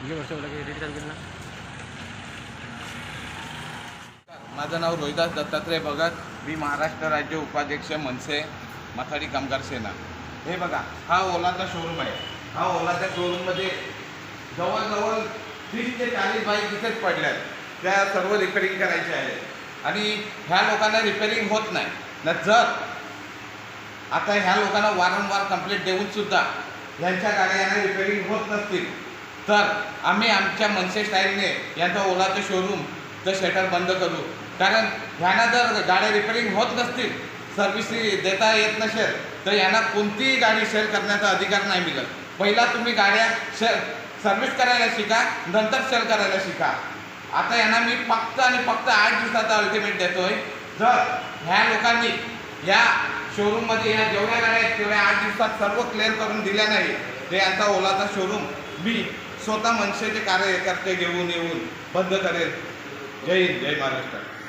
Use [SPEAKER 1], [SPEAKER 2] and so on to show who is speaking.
[SPEAKER 1] ये वर्ष बोला की रेट चालू ना?
[SPEAKER 2] माझं नाव रोहिदास दत्तात्रय भगत. मी महाराष्ट्र राज्य उपाध्यक्ष मनसे माथाडी कामगार सेना. हे बघा हा ओलाचा शोरूम आहे. हा ओलाच्या शोरूममध्ये जवळजवळ तीस ते चाळीस बाईक तिथेच पडल्यात. त्या सर्व रिपेरिंग करायच्या आहेत. आणि ह्या लोकांना रिपेरिंग होत नाही. न जर आता ह्या लोकांना वारंवार कंप्लेंट देऊन सुद्धा ह्यांच्या गाड्या यांना रिपेरिंग होत नसतील तर आम्ही आमच्या मनसे स्टाईलने यांचा ओलाचं शोरूम तर शटर बंद करू. कारण ह्यांना जर गाड्या रिपेरिंग होत नसतील सर्व्हिस देता येत नसेल तर यांना कोणतीही गाडी सेल करण्याचा अधिकार नाही मिळत. पहिला तुम्ही गाड्या सेल सर्व्हिस करायला शिका नंतर सेल करायला शिका. आता यांना मी फक्त आणि फक्त आठ दिवसाचा अल्टिमेट देतोय. जर ह्या लोकांनी या शोरूममध्ये ह्या जेवढ्या गाड्या आहेत तेवढ्या आठ दिवसात सर्व क्लिअर करून दिल्या नाही ते यांचा ओलाचा शोरूम मी स्वतः मनसेचे कार्यकर्ते घेऊन येऊन. बंद करेल. जय हिंद जय महाराष्ट्र.